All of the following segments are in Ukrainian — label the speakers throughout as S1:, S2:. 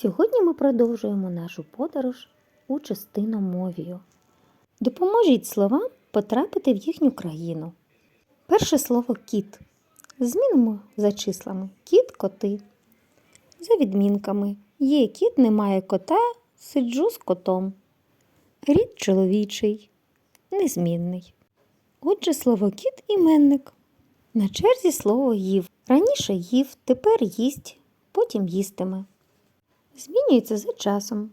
S1: Сьогодні ми продовжуємо нашу подорож у частиномовію. Допоможіть словам потрапити в їхню країну. Перше слово кіт. Змінимо за числами кіт, коти. За відмінками є кіт, немає кота, сиджу з котом. Рід чоловічий, незмінний. Отже, слово кіт іменник. На черзі слово їв. Раніше їв, тепер їсть, потім їстиме. Змінюється за часом.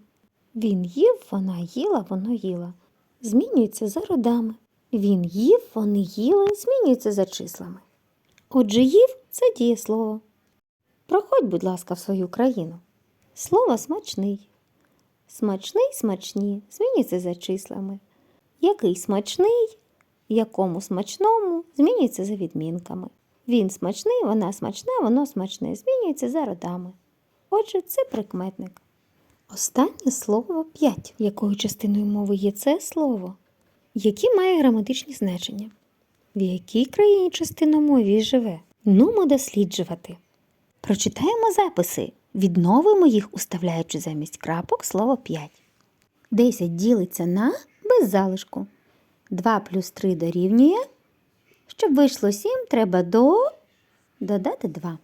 S1: Він їв, вона їла, воно їла. Змінюється за родами. Він їв, вони їли, змінюється за числами. Отже, їв це дієслово. Проходь, будь ласка, в свою країну. Слово смачний. Смачний, смачні, змінюється за числами. Який смачний, якому смачному, змінюється за відмінками. Він смачний, вона смачна, воно смачне, змінюється за родами. Отже, це прикметник. Останнє слово п'ять. Якою частиною мови є це слово? Які має граматичні значення? В якій країні частиномові живе? Нумо досліджувати. Прочитаємо записи, відновимо їх, уставляючи замість крапок слово 5. 10 ділиться на без залишку. 2 плюс 3 дорівнює. Щоб вийшло 7, треба до додати 2.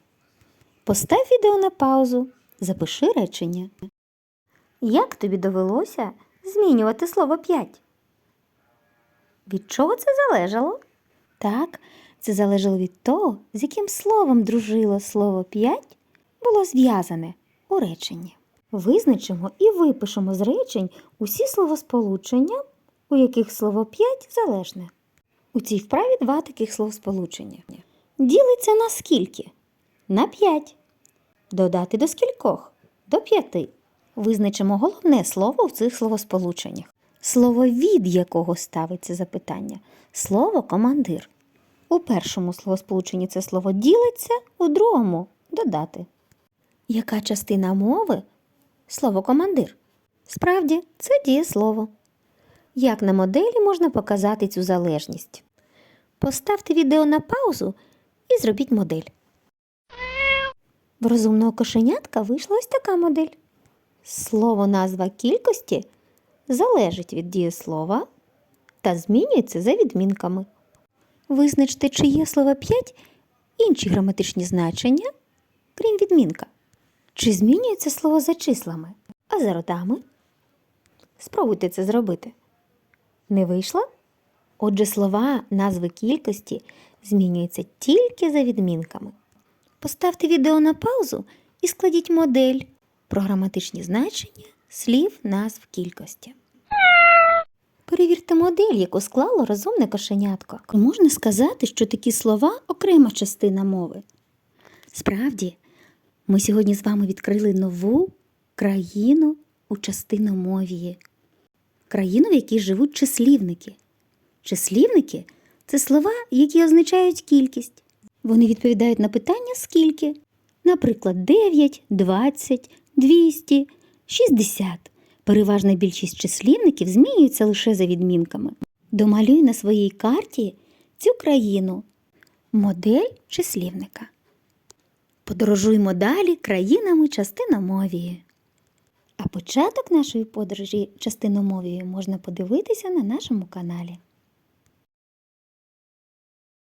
S1: Постав відео на паузу. Запиши речення. Як тобі довелося змінювати слово 5? Від чого це залежало? Так, це залежало від того, з яким словом дружило слово 5 було зв'язане у реченні. Визначимо і випишемо з речень усі словосполучення, у яких слово 5 залежне. У цій вправі два таких словосполучення. Ділиться на скільки? На 5. Додати до скількох? До 5. Визначимо головне слово в цих словосполученнях. Слово від якого ставиться запитання. Слово командир. У першому словосполученні це слово ділиться, у другому додати. Яка частина мови? Слово командир. Справді, це дієслово. Як на моделі можна показати цю залежність? Поставте відео на паузу і зробіть модель. В розумного кошенятка вийшла ось така модель. Слово назва кількості залежить від дієслова та змінюється за відмінками. Визначте, чи є слово 5 інші граматичні значення, крім відмінка. Чи змінюється слово за числами, а за родами? Спробуйте це зробити. Не вийшло? Отже, слова назви кількості змінюються тільки за відмінками. Поставте відео на паузу і складіть модель про граматичні значення слів назв кількості. Перевірте модель, яку склало розумне кошенятко. Можна сказати, що такі слова окрема частина мови. Справді, ми сьогодні з вами відкрили нову країну у частиномовії. Країну, в якій живуть числівники. Числівники це слова, які означають кількість. Вони відповідають на питання скільки. Наприклад, 9, 20, 200, 60. Переважна більшість числівників змінюються лише за відмінками. Домалюй на своїй карті цю країну. Модель числівника. Подорожуймо далі країнами частиномовії. А початок нашої подорожі частиномовії можна подивитися на нашому каналі.